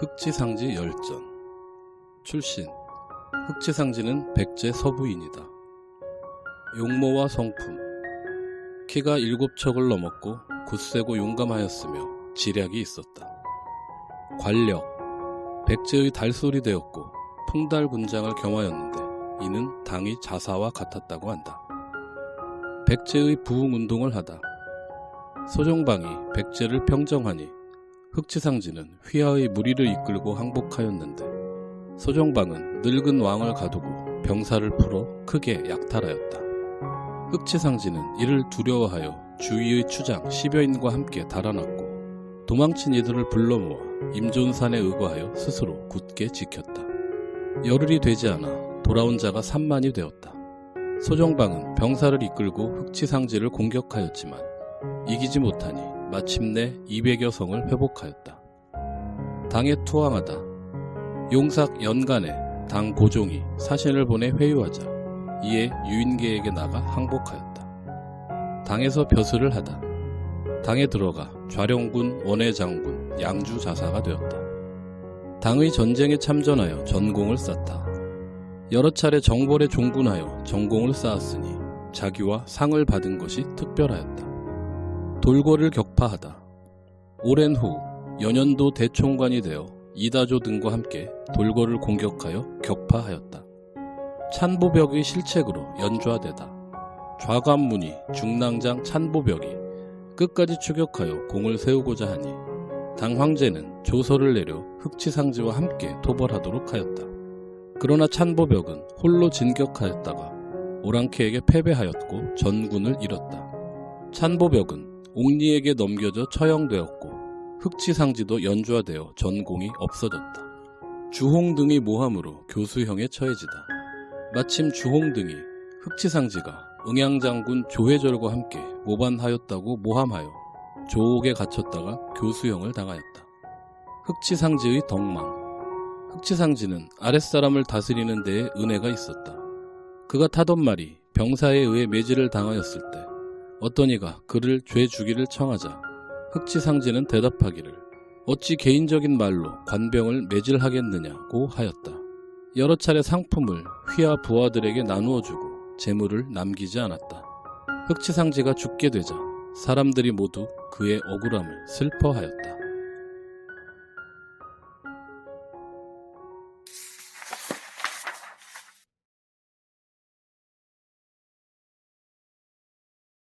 흑지상지 열전 출신 흑지상지는 백제 서부인이다. 용모와 성품 키가 일곱 척을 넘었고 굳세고 용감하였으며 지략이 있었다. 관력 백제의 달솔이 되었고 풍달 군장을 겸하였는데 이는 당이 자사와 같았다고 한다. 백제의 부흥 운동을 하다 소정방이 백제를 평정하니 흑지상지는 휘하의 무리를 이끌고 항복하였는데 소정방은 늙은 왕을 가두고 병사를 풀어 크게 약탈하였다. 흑지상지는 이를 두려워하여 주위의 추장 10여인과 함께 달아났고 도망친 이들을 불러 모아 임존산에 의거하여 스스로 굳게 지켰다. 열흘이 되지 않아 돌아온 자가 3만이 되었다. 소정방은 병사를 이끌고 흑지상지를 공격하였지만 이기지 못하니 마침내 200여 성을 회복하였다. 당에 투항하다 용삭 연간에 당 고종이 사신을 보내 회유하자 이에 유인계에게 나가 항복하였다. 당에서 벼슬을 하다 당에 들어가 좌령군 원해장군 양주자사가 되었다. 당의 전쟁에 참전하여 전공을 쌓다. 여러 차례 정벌에 종군하여 전공을 쌓았으니 자기와 상을 받은 것이 특별하였다. 돌궐을 격파하다. 오랜 후 연년도 대총관이 되어 이다조 등과 함께 돌궐을 공격하여 격파하였다. 찬보벽의 실책으로 연좌되다. 좌관문이 중랑장 찬보벽이 끝까지 추격하여 공을 세우고자 하니 당 황제는 조서를 내려 흑치상지와 함께 토벌하도록 하였다. 그러나 찬보벽은 홀로 진격하였다가 오랑캐에게 패배하였고 전군을 잃었다. 찬보벽은 옥리에게 넘겨져 처형되었고 흑치상지도 연좌되어 전공이 없어졌다. 주홍 등이 모함으로 교수형에 처해지다. 마침 주홍 등이 흑치상지가 응양장군 조회절과 함께 모반하였다고 모함하여 조옥에 갇혔다가 교수형을 당하였다. 흑치상지의 덕망 흑치상지는 아랫사람을 다스리는 데에 은혜가 있었다. 그가 타던 말이 병사에 의해 매질을 당하였을 때 어떤 이가 그를 죄 주기를 청하자 흑치상지는 대답하기를 어찌 개인적인 말로 관병을 매질하겠느냐고 하였다. 여러 차례 상품을 휘하 부하들에게 나누어 주고 재물을 남기지 않았다. 흑치상지가 죽게 되자 사람들이 모두 그의 억울함을 슬퍼하였다.